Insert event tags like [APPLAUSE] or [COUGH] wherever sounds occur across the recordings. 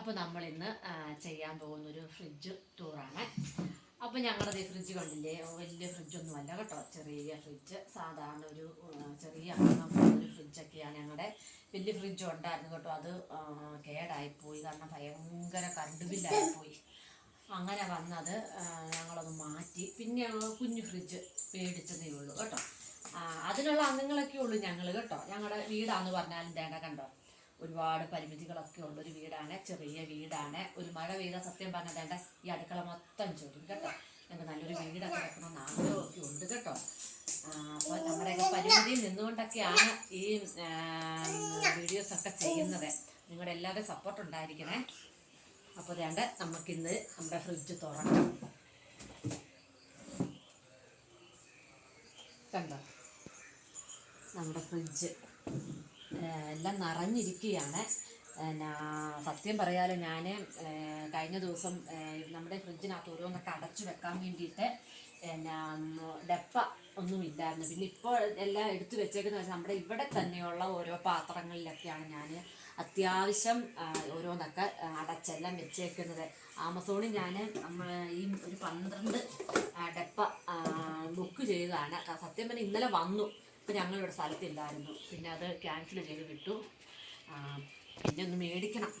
അപ്പോൾ നമ്മൾ ഇന്ന് ചെയ്യാൻ പോകുന്ന ഒരു ഫ്രിഡ്ജ് ടൂറാണ് അപ്പോൾ ഞങ്ങളുടെ ഈ ഫ്രിഡ്ജ് കണ്ടില്ലേ? വലിയ ഫ്രിഡ്ജൊന്നും അല്ല കേട്ടോ. ചെറിയ ഫ്രിഡ്ജ് സാധാരണ ഒരു ചെറിയ ഒരു ഫ്രിഡ്ജൊക്കെയാണ് ഞങ്ങളുടെ വലിയ ഫ്രിഡ്ജ് ഉണ്ടായിരുന്നു കേട്ടോ. അത് കേടായിപ്പോയി. കാരണം ഭയങ്കര കറണ്ട് ബില്ലായിപ്പോയി അങ്ങനെ വന്നത് ഞങ്ങളത് മാറ്റി. പിന്നെ ഞങ്ങൾ കുഞ്ഞു ഫ്രിഡ്ജ് മേടിച്ചതേ ഉള്ളൂ കേട്ടോ. അതിനുള്ള അംഗങ്ങളൊക്കെ ഉള്ളൂ ഞങ്ങൾ കേട്ടോ. ഞങ്ങളുടെ വീടാന്ന് പറഞ്ഞാലും തേങ്ങ കണ്ടോ? ഒരുപാട് പരിമിതികളൊക്കെ ഉള്ള ഒരു വീടാണ് ചെറിയ വീടാണ്. ഒരു മഴ പെയ്ത സത്യം പറഞ്ഞാൽ വേണ്ട ഈ അടുക്കള മൊത്തം ചോരും കേട്ടോ. ഞങ്ങൾക്ക് നല്ലൊരു വീടൊക്കെ വെക്കണമെന്ന് ആഗ്രഹമൊക്കെ ഉണ്ട് കേട്ടോ. അപ്പോൾ നമ്മുടെയൊക്കെ പരിമിതിയിൽ നിന്നുകൊണ്ടൊക്കെയാണ് ഈ വീഡിയോസ് ഒക്കെ ചെയ്യുന്നത്. നിങ്ങളുടെ എല്ലാവരുടെയും സപ്പോർട്ട് ഉണ്ടായിരിക്കണേ. അപ്പോൾ വേണ്ട നമുക്കിന്ന് നമ്മുടെ ഫ്രിഡ്ജ് തുറക്കാം. കണ്ടോ? നമ്മുടെ ഫ്രിഡ്ജ് എല്ലാം നിറഞ്ഞിരിക്കുകയാണ്. സത്യം പറയാലോ ഞാൻ കഴിഞ്ഞ ദിവസം നമ്മുടെ ഫ്രിഡ്ജിനകത്ത് ഓരോന്നൊക്കെ അടച്ചു വെക്കാൻ വേണ്ടിയിട്ട് എന്നാ ഡപ്പ ഒന്നുമില്ലായിരുന്നു പിന്നെ ഇപ്പോൾ എല്ലാം എടുത്തു വെച്ചേക്കുന്ന നമ്മുടെ ഇവിടെ തന്നെയുള്ള ഓരോ പാത്രങ്ങളിലൊക്കെയാണ് ഞാൻ അത്യാവശ്യം ഓരോന്നൊക്കെ അടച്ചെല്ലാം വെച്ചേക്കുന്നത്. ആമസോണിൽ ഞാൻ ഈ ഒരു പന്ത്രണ്ട് ഡപ്പ ബുക്ക് ചെയ്തതാണ്. സത്യം പറഞ്ഞാൽ ഇന്നലെ വന്നു. ഇപ്പം ഞങ്ങളിവിടെ സ്ഥലത്തില്ലായിരുന്നു. പിന്നെ അത് ക്യാൻസൽ ചെയ്ത് വിട്ടു. പിന്നെ ഒന്ന് മേടിക്കണം.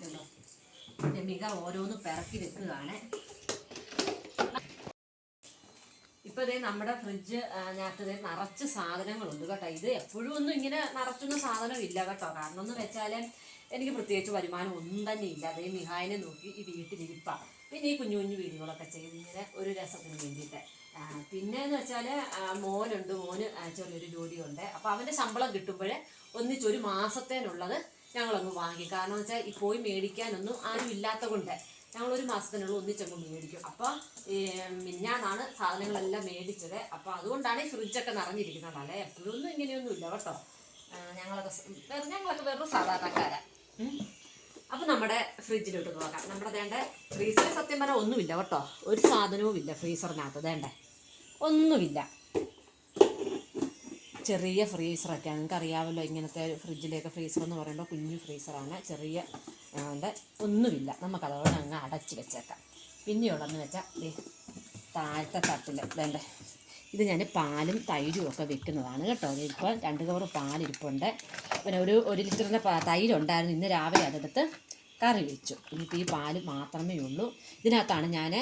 കേട്ടോ രമിക ഓരോന്ന് പിറക്കി വെക്കുകയാണ്. ഇപ്പൊ ഇതേ നമ്മുടെ ഫ്രിഡ്ജ് ഞാത്ത നിറച്ച് സാധനങ്ങളുണ്ട് കേട്ടോ. ഇത് എപ്പോഴും ഒന്നും ഇങ്ങനെ നിറച്ചൊന്നും സാധനം ഇല്ല കേട്ടോ. കാരണം എന്ന് വെച്ചാൽ എനിക്ക് പ്രത്യേകിച്ച് വരുമാനം ഒന്നും തന്നെ ഇല്ല. അതേ മിഹായിനെ നോക്കി ഈ വീട്ടിലിരിപ്പാണ് പിന്നെ ഈ കുഞ്ഞു കുഞ്ഞു വീടുകളൊക്കെ ചെയ്ത് ഇങ്ങനെ ഒരു രസത്തിന് വേണ്ടിയിട്ട്. ആ, വെച്ചാൽ മോനുണ്ട്. മോന് ചെറിയൊരു ജോലിയുണ്ട്. അപ്പോൾ അവന്റെ ശമ്പളം കിട്ടുമ്പോൾ ഒന്നിച്ച് ഒരു മാസത്തേനുള്ളത് ഞങ്ങളങ്ങ് വാങ്ങി. കാരണം വെച്ചാൽ ഈ പോയി മേടിക്കാനൊന്നും ആരും ഇല്ലാത്ത കൊണ്ട് ഞങ്ങൾ ഒരു മാസത്തിനുള്ളിൽ ഒന്നിച്ചങ്ങ് മേടിക്കും. അപ്പോൾ മിഞ്ഞാന്നാണ് സാധനങ്ങളെല്ലാം മേടിച്ചത്. അപ്പോൾ അതുകൊണ്ടാണ് ഈ ഫ്രിഡ്ജൊക്കെ നിറഞ്ഞിരിക്കുന്നത്. അല്ലേ? എപ്പോഴൊന്നും ഇങ്ങനെയൊന്നും ഇല്ല കേട്ടോ ഞങ്ങളൊക്കെ ഞങ്ങളൊക്കെ വെറും സാധാരണക്കാരാ. അപ്പോൾ നമ്മുടെ ഫ്രിഡ്ജിലോട്ട് നോക്കാം നമ്മുടെ വേണ്ട ഫ്രീസറിൽ സത്യം പറഞ്ഞാൽ ഒന്നുമില്ല കേട്ടോ. ഒരു സാധനവും ഇല്ല ഫ്രീസറിനകത്ത് വേണ്ടേ ഒന്നുമില്ല. ചെറിയ ഫ്രീസറൊക്കെ നിങ്ങൾക്ക് അറിയാമല്ലോ ഇങ്ങനത്തെ ഫ്രിഡ്ജിലേക്ക് ഫ്രീസർ എന്ന് പറയുമ്പോൾ കുഞ്ഞു ഫ്രീസറാണ് ചെറിയ അതുകൊണ്ട് ഒന്നുമില്ല. നമുക്കതോടെ അങ്ങ് അടച്ച് വെച്ചേക്കാം. പിന്നെയുള്ളതെന്ന് വെച്ചാൽ താഴത്തെ തട്ടിൽ വേണ്ട ഇത് ഞാൻ പാലും തൈരും ഒക്കെ വെക്കുന്നതാണ് കേട്ടോ. ഇപ്പോൾ രണ്ട് കവർ പാലിരിപ്പുണ്ട്. പിന്നെ ഒരു ഒരു ലിറ്ററിന്റെ തൈരുണ്ടായിരുന്നു. ഇന്ന് രാവിലെ അതെടുത്ത് കറി വെച്ചു. ഇനിയിപ്പോൾ ഈ പാൽ മാത്രമേ ഉള്ളൂ. ഇതിനകത്താണ് ഞാൻ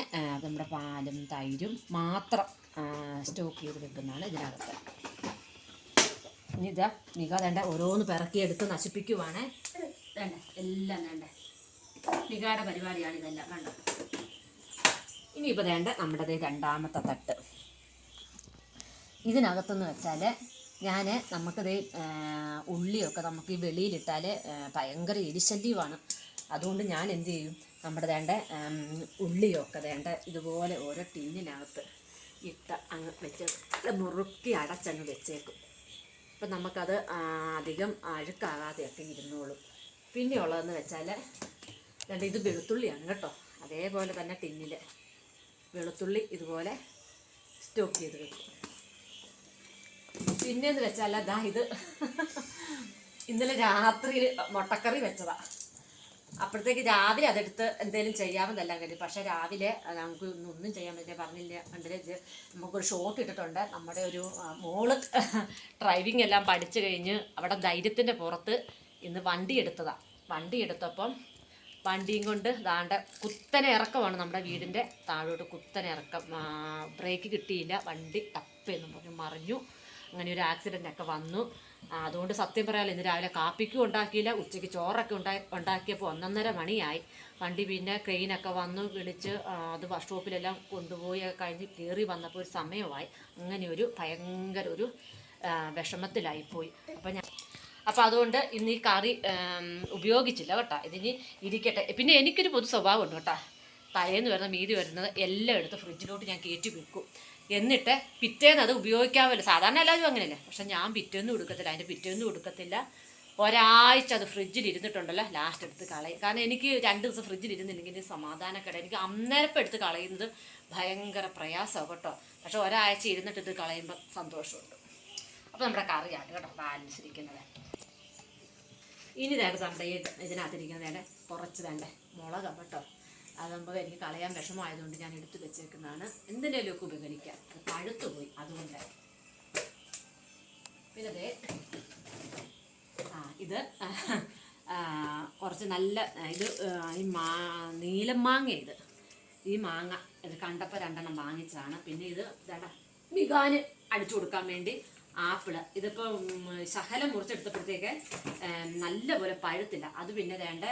നമ്മുടെ പാലും തൈരും മാത്രം സ്റ്റോക്ക് ചെയ്ത് വെക്കുന്നതാണ് ഇതിനകത്ത്. ഇനി ഇതാ നിക വേണ്ട ഓരോന്ന് പിറക്കിയെടുത്ത് നശിപ്പിക്കുവാണ്. വേണ്ട എല്ലാം വേണ്ട. നികയുടെ പരിപാടിയാണ് ഇതെല്ലാം വേണ്ട. ഇനിയിപ്പോൾ വേണ്ട നമ്മുടെ രണ്ടാമത്തെ തട്ട്. ഇതിനകത്തെന്ന് വെച്ചാൽ ഞാൻ നമുക്കിത് ഉള്ളിയൊക്കെ നമുക്ക് ഈ വെളിയിലിട്ടാൽ ഭയങ്കര എരിശല്യമാണ്. അതുകൊണ്ട് ഞാൻ എന്ത് ചെയ്യും നമ്മുടെ വേണ്ട ഉള്ളിയൊക്കെ വേണ്ട ഇതുപോലെ ഓരോ ടിന്നിനകത്ത് ഇട്ട് അങ്ങ് വെച്ച് മുറുക്കി അടച്ചങ്ങ് വെച്ചേക്കും. അപ്പം നമുക്കത് അധികം അഴുക്കാകാതെയൊക്കെ ഇരുന്നോളും. പിന്നെ ഉള്ളതെന്ന് വെച്ചാൽ രണ്ട് ഇത് വെളുത്തുള്ളിയാണ് കേട്ടോ. അതേപോലെ തന്നെ ടിന്നിൽ വെളുത്തുള്ളി ഇതുപോലെ സ്റ്റോക്ക് ചെയ്ത് വെക്കും. പിന്നെന്ന് വെച്ചാൽ അതാ ഇത്. ഇന്നലെ രാത്രി മുട്ടക്കറി വെച്ചതാ. അപ്പോഴത്തേക്ക് രാവിലെ അതെടുത്ത് എന്തെങ്കിലും ചെയ്യാമെന്നല്ല കരുതി. പക്ഷേ രാവിലെ നമുക്ക് ഒന്നും ചെയ്യാൻ പറ്റില്ല. പറഞ്ഞില്ല കണ്ടില്ല നമുക്കൊരു ഷോട്ട് ഇട്ടിട്ടുണ്ട്. നമ്മുടെ ഒരു മോൾ ഡ്രൈവിംഗ് എല്ലാം പഠിച്ചു കഴിഞ്ഞ് അവിടെ ധൈര്യത്തിന്റെ പുറത്ത് ഇന്ന് വണ്ടി എടുത്തതാണ് വണ്ടി എടുത്തപ്പം വണ്ടിയും കൊണ്ട് ദാണ്ട കുത്തനെ ഇറക്കമാണ് നമ്മുടെ വീടിന്റെ താഴോട്ട് കുത്തനെ ഇറക്കം. ബ്രേക്ക് കിട്ടിയില്ല. വണ്ടി തപ്പെന്ന് പറഞ്ഞു. മറിഞ്ഞു. അങ്ങനെ ഒരു ആക്സിഡന്റ് ഒക്കെ വന്നു. അതുകൊണ്ട് സത്യം പറയാമല്ലോ ഇന്ന് രാവിലെ കാപ്പിക്കും ഉണ്ടാക്കിയില്ല ഉച്ചയ്ക്ക് ചോറൊക്കെ ഉണ്ടാ ഉണ്ടാക്കിയപ്പോൾ ഒന്നൊന്നര മണിയായി. വണ്ടി പിന്നെ ക്രെയിനൊക്കെ വന്നു വിളിച്ച് അത് ബസ് സ്റ്റോപ്പിലെല്ലാം കൊണ്ടുപോയി കഴിഞ്ഞ് കയറി വന്നപ്പോൾ ഒരു സമയമായി. അങ്ങനെ ഒരു ഭയങ്കര ഒരു വിഷമത്തിലായിപ്പോയി അപ്പം ഞാൻ അപ്പോൾ അതുകൊണ്ട് ഇന്ന് ഈ കറി ഉപയോഗിച്ചില്ല കേട്ടോ. ഇതിനി ഇരിക്കട്ടെ. പിന്നെ എനിക്കൊരു പൊതു സ്വഭാവമുണ്ട് കേട്ടോ. തലേന്ന് വരുന്ന മീതി വരുന്നത് എല്ലാം എടുത്ത് ഫ്രിഡ്ജിലോട്ട് ഞാൻ കയറ്റി വെക്കും. എന്നിട്ട് പിറ്റേന്ന് അത് ഉപയോഗിക്കാമല്ലോ സാധാരണ എല്ലാവരും അങ്ങനെയല്ലേ? പക്ഷെ ഞാൻ പിറ്റേന്നും കൊടുക്കത്തില്ല അതിന്റെ പിറ്റേന്നും കൊടുക്കത്തില്ല ഒരാഴ്ച അത് ഫ്രിഡ്ജിൽ ഇരുന്നിട്ടുണ്ടല്ലോ. ലാസ്റ്റ് എടുത്ത് കളയും. കാരണം എനിക്ക് രണ്ട് ദിവസം ഫ്രിഡ്ജിൽ ഇരുന്നില്ലെങ്കിൽ സമാധാനക്കട. എനിക്ക് അന്നേരപ്പം എടുത്ത് കളയുന്നത് ഭയങ്കര പ്രയാസമാണ് കേട്ടോ. പക്ഷെ ഒരാഴ്ച ഇരുന്നിട്ട് ഇത് കളയുമ്പോൾ സന്തോഷമുണ്ട്. അപ്പോൾ നമ്മുടെ കറിയാണ് കേട്ടോ. ബാലൻസ് ഇരിക്കുന്നത് ഇനി വേണ്ട നമ്മുടെ ഈ ഇതിനകത്തിരിക്കുന്നതിന്റെ കുറച്ച് വേണ്ട? മുളകാണ് കേട്ടോ. അതാകുമ്പോൾ എനിക്ക് കളയാൻ വിഷമമായതുകൊണ്ട് ഞാൻ എടുത്തു വെച്ചേക്കുന്നതാണ്. എന്തിനേലുമൊക്കെ ഉപകരിക്കാം പഴുത്തു പോയി അതുകൊണ്ട്. പിന്നെ ആ ഇത് കുറച്ച് നല്ല ഇത് ഈ മാ നീലം മാങ്ങ ഇത്. ഈ മാങ്ങ ഇത് കണ്ടപ്പോൾ രണ്ടെണ്ണം വാങ്ങിച്ചതാണ്. പിന്നെ ഇത് ഇതാ മികാന് അടിച്ചു കൊടുക്കാൻ വേണ്ടി ആപ്പിൾ. ഇതിപ്പോൾ ശകലം മുറിച്ചെടുത്തപ്പോഴത്തേക്ക് നല്ലപോലെ പഴുത്തില്ല. അത് പിന്നെ വേണ്ട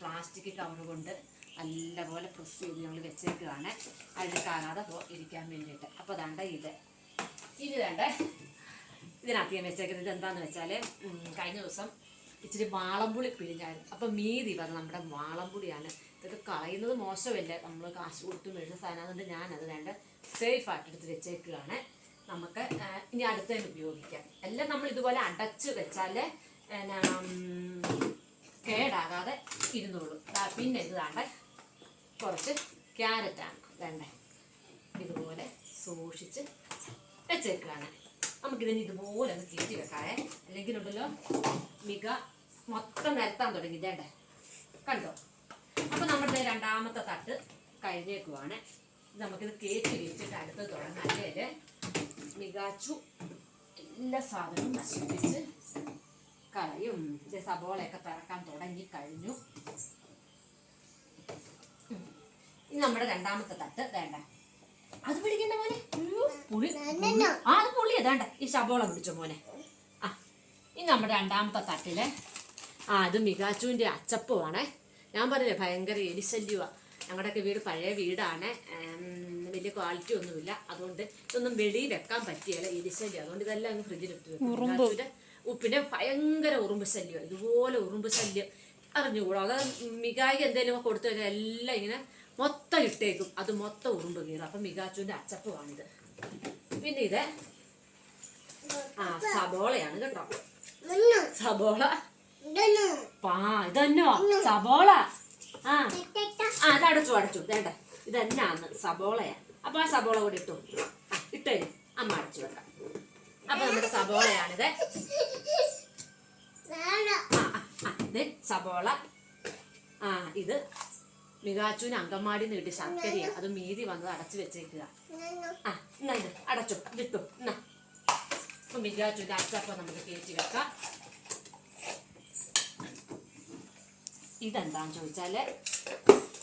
പ്ലാസ്റ്റിക് കവർ കൊണ്ട് നല്ലപോലെ പ്രസ് ചെയ്ത് ഞങ്ങൾ വെച്ചേക്കുകയാണ് അഴുക്കാകാതെ പോ- ഇരിക്കാൻ വേണ്ടിയിട്ട്. അപ്പോൾ ദാണ്ട ഇത്. ഇനി വേണ്ട ഇതിനകത്ത് ഞാൻ വെച്ചേക്കുന്നത് എന്താണെന്ന് വെച്ചാൽ കഴിഞ്ഞ ദിവസം ഇച്ചിരി വാളംപുളി പിഴിഞ്ഞായിരുന്നു. അപ്പം മീതി വന്ന് നമ്മുടെ വാളംപുളിയാണ്. ഇതൊക്കെ കളയുന്നത് മോശമല്ല? നമ്മൾ കാശ് കൊടുത്ത് മേടിച്ച സാധനം അതുകൊണ്ട് ഞാനത് വേണ്ട സേഫ് ആയിട്ട് എടുത്ത് വെച്ചേക്കുകയാണ് നമുക്ക് ഇനി അടുത്തതിന് ഉപയോഗിക്കാം. എല്ലാം നമ്മൾ ഇതുപോലെ അടച്ച് വെച്ചാൽ കേടാകാതെ ഇരുന്നോളൂ. പിന്നെ ഇത് വേണ്ട കുറച്ച് ക്യാരറ്റാണ് വേണ്ടേ. ഇതുപോലെ സൂക്ഷിച്ച് വെച്ചേക്കാണ്. നമുക്കിതിന് ഇതുപോലെ ഒന്ന് കീറ്റി വെക്കാവേ. ഉണ്ടല്ലോ മിക മൊത്തം നിരത്താൻ തുടങ്ങി. ഇതേണ്ടേ കണ്ടോ? അപ്പോൾ നമ്മുടെ രണ്ടാമത്തെ തട്ട് കഴിഞ്ഞേക്കുവാണ്. നമുക്കിത് കയറ്റി വെച്ചിട്ട് അടുത്ത് തുടങ്ങാല്ലേ മികാച്ചു എല്ലാ സാധനവും നശിപ്പിച്ച് കളയും. സബോളയൊക്കെ പിറക്കാൻ തുടങ്ങി കഴിഞ്ഞു. ഇനി നമ്മുടെ രണ്ടാമത്തെ തട്ട് വേണ്ട. അത് പിടിക്കണ്ട മോനെ. പുളി. ആ അത് പുളി അതാണ്ട ഈ ശബോള പിടിച്ചോ മോനെ. ആ ഇനി നമ്മുടെ രണ്ടാമത്തെ തട്ടിൽ. ആ അത് മികാച്ചുവിന്റെ അച്ചപ്പുവാണേ. ഞാൻ പറഞ്ഞില്ലേ ഭയങ്കര എലിശല്യമാണ് ഞങ്ങളുടെയൊക്കെ വീട് പഴയ വീടാണ്. വലിയ ക്വാളിറ്റി ഒന്നുമില്ല. അതുകൊണ്ട് ഇതൊന്നും വെളിയിൽ വെക്കാൻ പറ്റിയല്ല എലിശല്യം. അതുകൊണ്ട് ഇതെല്ലാം അങ്ങ് ഫ്രിഡ്ജിലിട്ട് വെക്കും. ഉപ്പിന്റെ ഉപ്പിന്റെ ഭയങ്കര ഉറുമ്പ് ശല്യം ഇതുപോലെ ഉറുമ്പ് ശല്യം. അറിഞ്ഞുകൂടാ. അത് മികായിക്ക് എന്തെങ്കിലും കൊടുത്തു കഴിഞ്ഞാൽ എല്ലാം ഇങ്ങനെ മൊത്തം ഇട്ടേക്കും. അത് മൊത്തം ഉറുമ്പ് കീറും. അപ്പം മികാച്ചുവിന്റെ അച്ചപ്പമാണിത് പിന്നെ ഇത് ആ സബോളയാണ് കേട്ടോ. സബോള. പാ ഇതന്നോ? സബോള. ആ. ആ അത് അടച്ചു. അടച്ചു വേണ്ട. ഇതന്നാന്ന്. സബോളയാ അപ്പൊ ആ സബോള കൂടി ഇട്ടു. ആ അമ്മ അടച്ചു വെക്കാം. അപ്പൊ നമ്മുടെ സബോളയാണിത്. ആ സബോള. ആ ഇത് മികാച്ചുവിന് അങ്കമാടി നീട്ടി ശർക്കരയാ. അത് മീതി വന്നത് അടച്ചു വെച്ചേക്കുക. ആ എന്നാ ഇത് അടച്ചു. ഇതിട്ടു എന്നാ. അപ്പൊ മികാച്ചുവിന്റെ അച്ചപ്പം നമുക്ക് കയറ്റി വെക്കാം. ഇതെന്താന്ന് ചോദിച്ചാൽ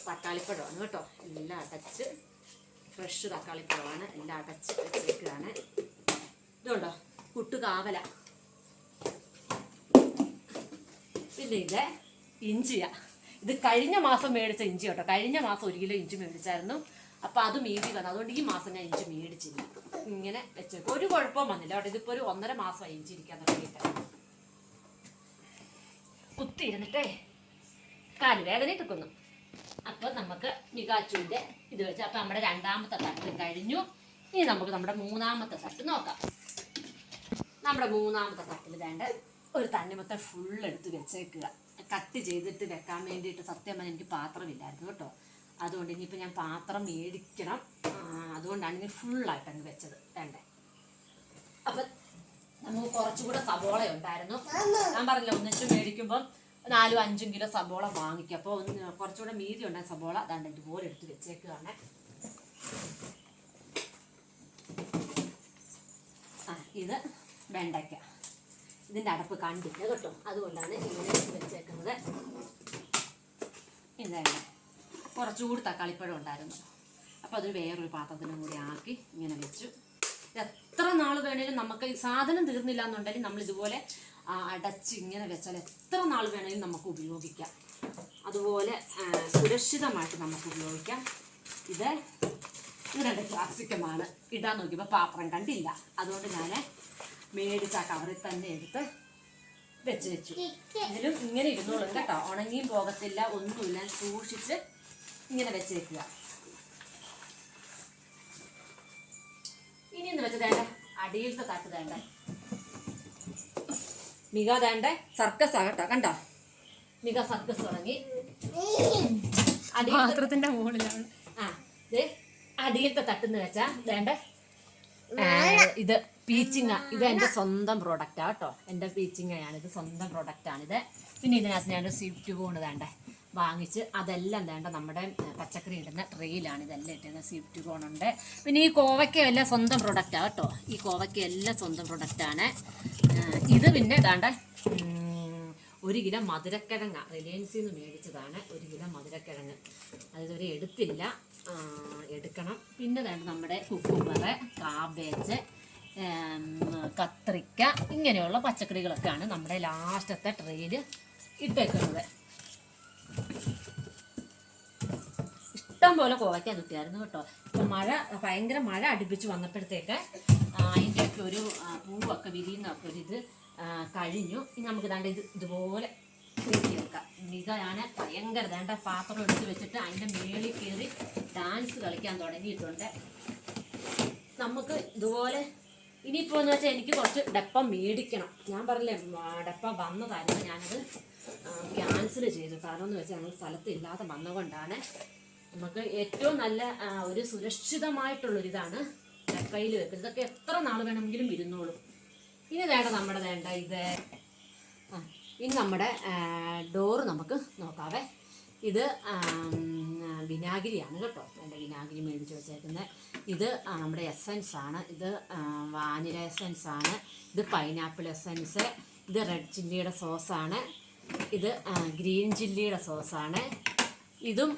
തക്കാളിപ്പഴമാണ് കേട്ടോ. എല്ലാം അടച്ച് ഫ്രഷ് തക്കാളിപ്പഴമാണ്. എല്ലാം അടച്ച് വെച്ചേക്കുകയാണ് ഇതുണ്ടോ? കുട്ടുകാവല പിന്നെ ഇത് ഇഞ്ചിയാ. ഇത് കഴിഞ്ഞ മാസം മേടിച്ച ഇഞ്ചി കേട്ടോ. കഴിഞ്ഞ മാസം ഒരു കിലോ ഇഞ്ചി മേടിച്ചായിരുന്നു. അപ്പൊ അത് മീതി വന്നു. അതുകൊണ്ട് ഈ മാസം ഞാൻ ഇഞ്ചി മേടിച്ചില്ല. ഇങ്ങനെ വെച്ചേക്കും ഒരു കുഴപ്പവും വന്നില്ല കേട്ടോ. ഇതിപ്പോ ഒരു ഒന്നര മാസമായി ഇഞ്ചി ഇരിക്കാൻ തുടങ്ങിയിട്ട്. കുത്തിയിരുന്നിട്ടേ കാൽ വേദന എടുക്കുന്നു. അപ്പൊ നമുക്ക് മികാച്ചുവിന്റെ ഇത് വെച്ച് അപ്പൊ നമ്മുടെ രണ്ടാമത്തെ തട്ട് കഴിഞ്ഞു. ഇനി നമുക്ക് നമ്മുടെ മൂന്നാമത്തെ തട്ട് നോക്കാം. നമ്മുടെ മൂന്നാമത്തെ തട്ടിൽ വേണ്ട ഒരു തണ്ണിമത്തൻ ഫുൾ എടുത്ത് വെച്ചേക്കുക. കട്ട് ചെയ്തിട്ട് വെക്കാൻ വേണ്ടിയിട്ട് സത്യം പറഞ്ഞാൽ എനിക്ക് പാത്രമില്ലായിരുന്നു കേട്ടോ. അതുകൊണ്ട് ഇനിയിപ്പോൾ ഞാൻ പാത്രം മേടിക്കണം. അതുകൊണ്ടാണ് ഇനി ഫുള്ളായിട്ട് അങ്ങ് വെച്ചത്. വേണ്ടേ? അപ്പം നമുക്ക് കുറച്ചുകൂടെ സബോള ഉണ്ടായിരുന്നു. ഞാൻ പറഞ്ഞില്ല ഒന്നിച്ച് മേടിക്കുമ്പോൾ നാലും അഞ്ചും കിലോ സബോള വാങ്ങിക്കും. അപ്പോൾ ഒന്ന് കുറച്ചുകൂടെ മീതി ഉണ്ടായ സബോള അതാണ്ട് ഇതുപോലെ എടുത്ത് വെച്ചേക്കുകയാണ് ആ ഇത് വെണ്ടയ്ക്ക. ഇതിന്റെ അടപ്പ് കണ്ടില്ല കേട്ടോ. അതുകൊണ്ടാണ് ഇങ്ങനെ വെച്ചേക്കുന്നത്. എന്തായാലും കുറച്ചുകൂടി തക്കാളിപ്പഴം ഉണ്ടായിരുന്നു. അപ്പോൾ അതൊരു വേറൊരു പാത്രത്തിനും കൂടി ആക്കി ഇങ്ങനെ വെച്ചു. എത്ര നാൾ വേണേലും നമുക്ക് സാധനം തീർന്നില്ല എന്നുണ്ടെങ്കിൽ നമ്മൾ ഇതുപോലെ അടച്ച് ഇങ്ങനെ വെച്ചാൽ എത്ര നാൾ വേണേലും നമുക്ക് ഉപയോഗിക്കാം. അതുപോലെ സുരക്ഷിതമായിട്ട് നമുക്ക് ഉപയോഗിക്കാം. ഇത് രണ്ട് ക്ലാസിക്കമാണ് ഇടാൻ നോക്കിയപ്പോൾ പാത്രം കണ്ടില്ല. അതുകൊണ്ട് ഞാൻ മേടിച്ച ആ കവറിൽ തന്നെ എടുത്ത് വെച്ച് വെച്ചു. ഇതിലും ഇങ്ങനെ ഇരുന്നോളും കേട്ടോ. ഉണങ്ങിയും പോകത്തില്ല ഒന്നുമില്ല. സൂക്ഷിച്ച് ഇങ്ങനെ വെച്ച് വെക്കുക. ഇനി ഒന്ന് വെച്ച് തേണ്ട? അടിയിലത്തെ തട്ട് തേണ്ട? മിക തേണ്ട? സർക്കസ് ആകട്ടോ കണ്ടോ? മിക സർക്കസ് തുടങ്ങി. അടിയിൽ പാത്രത്തിന്റെ മുകളിലാണ്. ആ ദേ അടിയിലത്തെ തട്ടെന്ന് വെച്ചാ വേണ്ട ഇത് പീച്ചിങ്ങ. ഇത് എന്റെ സ്വന്തം പ്രോഡക്റ്റാ കേട്ടോ. എന്റെ പീച്ചിങ്ങയാണ്. ഇത് സ്വന്തം പ്രോഡക്റ്റാണിത് പിന്നെ ഇതിനകത്ത് ഞാൻ സ്വിഫ്റ്റ് പോണ് വേണ്ടേ വാങ്ങിച്ച് അതെല്ലാം വേണ്ട നമ്മുടെ പച്ചക്കറി ഇടുന്ന ട്രെയിലാണ് ഇതെല്ലാം ഇട്ടിരുന്നത്. സ്വിഫ്റ്റ് പോണുണ്ട് പിന്നെ ഈ കോവയ്ക്ക എല്ലാം സ്വന്തം പ്രോഡക്റ്റ് കേട്ടോ. ഈ കോവയ്ക്ക എല്ലാം സ്വന്തം ആണ്. ഇത് പിന്നെ വേണ്ട ഒരു കിലോ മധുരക്കിഴങ്ങ. റിലയൻസിൽ നിന്ന് മേടിച്ചതാണ് ഒരു കിലോ മധുരക്കിഴങ്ങ്. അതിതുവരെ എടുത്തില്ല. എടുക്കണം. പിന്നെ വേണ്ട നമ്മുടെ കുക്കുമ്പർ കാബേജ് കത്രിക്ക ഇങ്ങനെയുള്ള പച്ചക്കറികളൊക്കെയാണ് നമ്മുടെ ലാസ്റ്റത്തെ ട്രെയിൽ ഇട്ടേക്കുന്നത്. ഇഷ്ടം പോലെ കോവയ്ക്ക കിട്ടിയായിരുന്നു കേട്ടോ. ഇപ്പം മഴ ഭയങ്കര മഴ അടുപ്പിച്ച് വന്നപ്പോഴത്തേക്ക് അതിന്റെയൊക്കെ ഒരു പൂവൊക്കെ വിരിയുന്നൊക്കെ ഒരു ഇത് കഴിഞ്ഞു. ഇനി നമുക്ക് ഇതാണ്ട് ഇത് ഇതുപോലെ വെക്കാം ഞാൻ ഭയങ്കര വേണ്ട പാത്രം എടുത്ത് വെച്ചിട്ട് അതിന്റെ മേളിൽ കയറി ഡാൻസ് കളിക്കാൻ തുടങ്ങിയിട്ടുണ്ട്. നമുക്ക് ഇതുപോലെ ഇനിയിപ്പോൾ എന്ന് വെച്ചാൽ എനിക്ക് കുറച്ച് ഡപ്പ മേടിക്കണം. ഞാൻ പറഞ്ഞില്ലേ ഡപ്പ വന്നതായിരുന്നു. ഞാനത് ക്യാൻസൽ ചെയ്തു. കാരണം എന്ന് വെച്ചാൽ ഞങ്ങൾ സ്ഥലത്ത് ഇല്ലാതെ വന്നുകൊണ്ടാണ് നമുക്ക് ഏറ്റവും നല്ല ഒരു സുരക്ഷിതമായിട്ടുള്ളൊരിതാണ് ഡപ്പയിൽ വെക്കുന്നത്. ഇതൊക്കെ എത്ര നാൾ വേണമെങ്കിലും ഇരുന്നോളും. ഇനി വേണ്ട നമ്മുടെ വേണ്ട ഇത് ഇനി നമ്മുടെ ഡോറ് നമുക്ക് നോക്കാവേ. ഇത് വിനാഗിരിയാണ് കേട്ടോ. എന്റെ വിനാഗിരി മേടിച്ച് വെച്ചേക്കുന്നത് ഇത് നമ്മുടെ എസൻസ് ആണ്. ഇത് വാനില എസൻസ് ആണ്. ഇത് പൈനാപ്പിൾ എസൻസ് ഇത് റെഡ് ചില്ലിയുടെ സോസാണ് ഇത് ഗ്രീൻ ചില്ലിയുടെ സോസാണ് ഇതും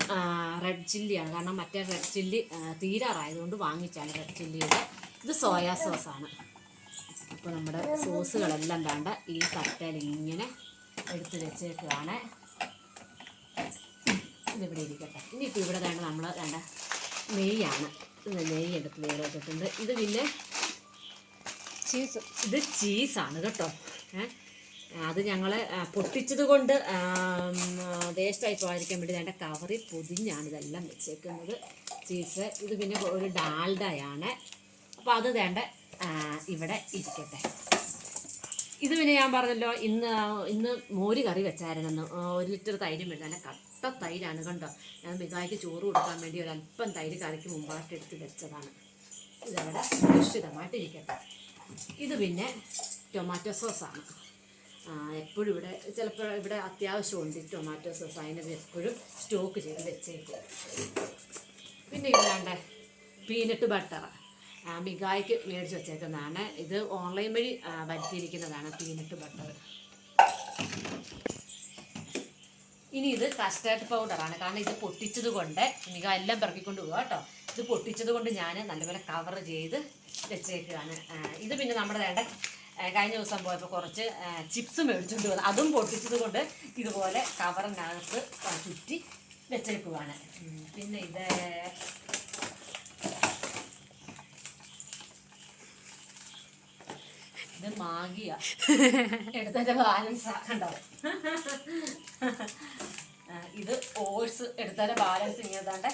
റെഡ് ചില്ലിയാണ് കാരണം മറ്റേ റെഡ് ചില്ലി തീരാറായതുകൊണ്ട് വാങ്ങിച്ചാണ് റെഡ് ചില്ലിയുടെ ഇത് സോയാ സോസാണ് അപ്പോൾ നമ്മുടെ സോസുകളെല്ലാം വേണ്ട ഈ തട്ടയിൽ ഇങ്ങനെ എടുത്ത് വെച്ചേക്കുകയാണ് ഇതിവിടെ ഇരിക്കട്ടെ. ഇനിയിപ്പോൾ ഇവിടെ വേണ്ട നമ്മൾ വേണ്ട നെയ്യാണ്. ഇത് നെയ്യ് എടുത്ത് വേറെ വെച്ചിട്ടുണ്ട്. ഇത് പിന്നെ ചീസ്. ഇത് ചീസാണ് കേട്ടോ. അത് ഞങ്ങൾ പൊട്ടിച്ചത് കൊണ്ട് വേസ്റ്റായി പോകാതിരിക്കാൻ വേണ്ടി വേണ്ട കവറി പൊതിഞ്ഞാണ് ഇതെല്ലാം വെച്ചേക്കുന്നത്. ചീസ്. ഇത് പിന്നെ ഒരു ഡാൽഡയാണ്. അപ്പോൾ അത് വേണ്ട ഇവിടെ ഇരിക്കട്ടെ. ഇത് പിന്നെ ഞാൻ പറഞ്ഞല്ലോ ഇന്ന് ഇന്ന് മോര് കറി വെച്ചായിരുന്നു ഒരു ലിറ്റർ തൈര് വേണ്ട നല്ല കട്ട തൈരാണ് കണ്ടോ? ഞാൻ മികായ്ക്ക് ചോറ് കൊടുക്കാൻ വേണ്ടി ഒരു അല്പം തൈര് കറിക്ക് മുമ്പായിട്ട് എടുത്ത് വെച്ചതാണ്. ഇതവിടെ സുരക്ഷിതമായിട്ട് ഇരിക്കട്ടെ. ഇത് പിന്നെ ടൊമാറ്റോ സോസാണ്. എപ്പോഴും ഇവിടെ ചിലപ്പോൾ ഇവിടെ അത്യാവശ്യമുണ്ട് ടൊമാറ്റോ സോസ്. അതിനത് എപ്പോഴും സ്റ്റോക്ക് ചെയ്ത് വെച്ചേക്കും. പിന്നെ ഇതാണ്ട് പീനട്ട് ബട്ടർ മികായ്ക്ക് മേടിച്ച് വെച്ചേക്കുന്നതാണ്. ഇത് ഓൺലൈൻ വഴി വരുത്തിയിരിക്കുന്നതാണ് പീനട്ട് ബട്ടർ. ഇനി ഇത് കസ്റ്റേർഡ് പൗഡറാണ് കാരണം ഇത് പൊട്ടിച്ചത് കൊണ്ട് മിക എല്ലാം പിറക്കിക്കൊണ്ട് പോകാം കേട്ടോ. ഇത് പൊട്ടിച്ചത് കൊണ്ട് ഞാൻ നല്ലപോലെ കവർ ചെയ്ത് വെച്ചേക്കുകയാണ്. ഇത് പിന്നെ നമ്മുടെ വേണ്ട കഴിഞ്ഞ ദിവസം പോയപ്പോൾ കുറച്ച് ചിപ്സ് മേടിച്ചുകൊണ്ട് വന്നു അതും പൊട്ടിച്ചത് കൊണ്ട് ഇതുപോലെ കവറിനകത്ത് ചുറ്റി വെച്ചേക്കുവാണ്. പിന്നെ ഇത് ഇത് മാഗിയ. [LAUGHS] എടുത്തതിന്റെ ബാലൻസ് ഇത് ഓട്സ് എടുത്തതിന്റെ ബാലൻസ് ഇങ്ങനെ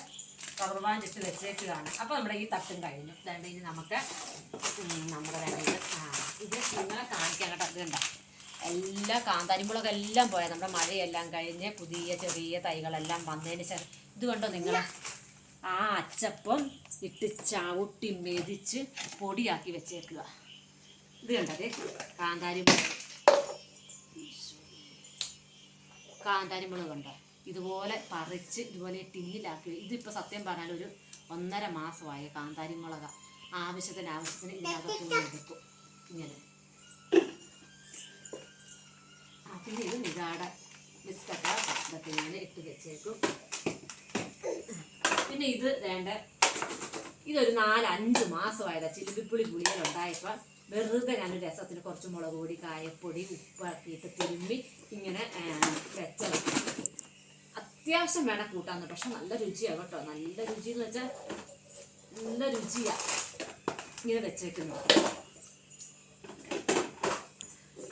കവർവാൻ ഇട്ട് വെച്ചേക്കുകയാണ് അപ്പോൾ നമ്മുടെ ഈ തട്ടും കഴിഞ്ഞു. ദാണ്ട് ഇനി നമുക്ക് നമ്മുടെ വേണ്ടത് ഇത് നിങ്ങളെ കാണിക്കാൻ കേട്ടോ. ഇത് കണ്ടോ? എല്ലാ കാന്താരിമുളക് എല്ലാം പോയാൽ നമ്മുടെ മഴയെല്ലാം കഴിഞ്ഞ് പുതിയ ചെറിയ തൈകളെല്ലാം വന്നതിന് ശേഷം. ഇത് കണ്ടോ നിങ്ങൾ ആ അച്ചപ്പം ഇട്ട് ചവിട്ടി മെതിച്ച് പൊടിയാക്കി വെച്ചേക്കുക ഇത് കണ്ടത്? കാന്താരിമുളക്. കാന്താരിമുളക് കണ്ടോ ഇതുപോലെ പറിച്ച് ഇതുപോലെ ടിന്നിലാക്കി. ഇതിപ്പോൾ സത്യം പറഞ്ഞാൽ ഒരു ഒന്നര മാസമായി കാന്താരിമുളക ആവശ്യത്തിന് ആവശ്യത്തിന് എടുക്കും ഇങ്ങനെ. പിന്നെ ഇത് നികാട ബിസ്ക്കറ്റ ഇട്ട് വെച്ചേക്കും. പിന്നെ ഇത് വേണ്ട. ഇതൊരു നാലഞ്ച് മാസമായതാ ചിലിപ്പിപ്പുളി പുളികളുണ്ടായപ്പോൾ വെറുതെ ഞാൻ രസത്തിന് കുറച്ച് മുളക് പൊടി കായപ്പൊടി ഉപ്പാക്കിയിട്ട് തിരുമ്പി ഇങ്ങനെ വെച്ച അത്യാവശ്യം വേണം കൂട്ടാന്ന് പക്ഷെ നല്ല രുചിയാണ് കേട്ടോ. നല്ല രുചി എന്ന് വെച്ചാൽ നല്ല രുചിയാ ഇങ്ങനെ വെച്ചേക്കുന്നത്.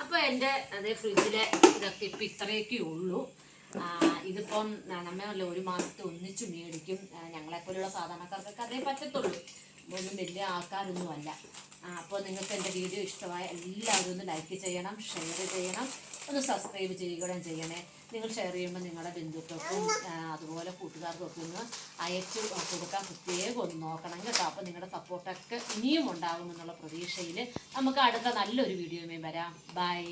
അപ്പോൾ എന്റെ അതേ ഫ്രിഡ്ജിലെ ഇതൊക്കെ ഇപ്പം ഇത്രയൊക്കെ ഉള്ളൂ. ഇതിപ്പം നമ്മളല്ല ഒരു മാസത്തെ ഒന്നിച്ചു മേടിക്കും. ഞങ്ങളെപ്പോലുള്ള സാധാരണക്കാർക്കൊക്കെ അതേ പറ്റത്തുള്ളൂ. ഒന്നും വലിയ ആൾക്കാരൊന്നുമല്ല അപ്പോൾ നിങ്ങൾക്ക് എന്റെ വീഡിയോ ഇഷ്ടമായ എല്ലാവരും ഒന്ന് ലൈക്ക് ചെയ്യണം ഷെയർ ചെയ്യണം ഒന്ന് സബ്സ്ക്രൈബ് ചെയ്യുകയും ചെയ്യണേ. നിങ്ങൾ ഷെയർ ചെയ്യുമ്പോൾ നിങ്ങളുടെ ബന്ധുക്കൾക്കും അതുപോലെ കൂട്ടുകാർക്കും ഒക്കെ ഒന്ന് അയച്ചു കൊടുക്കാൻ പ്രത്യേകം ഒന്ന് നോക്കണം കേട്ടോ. അപ്പോൾ നിങ്ങളുടെ സപ്പോർട്ടൊക്കെ ഇനിയും ഉണ്ടാകുമെന്നുള്ള പ്രതീക്ഷയിൽ നമുക്ക് അടുത്ത നല്ലൊരു വീഡിയോയുമേ വരാം. ബൈ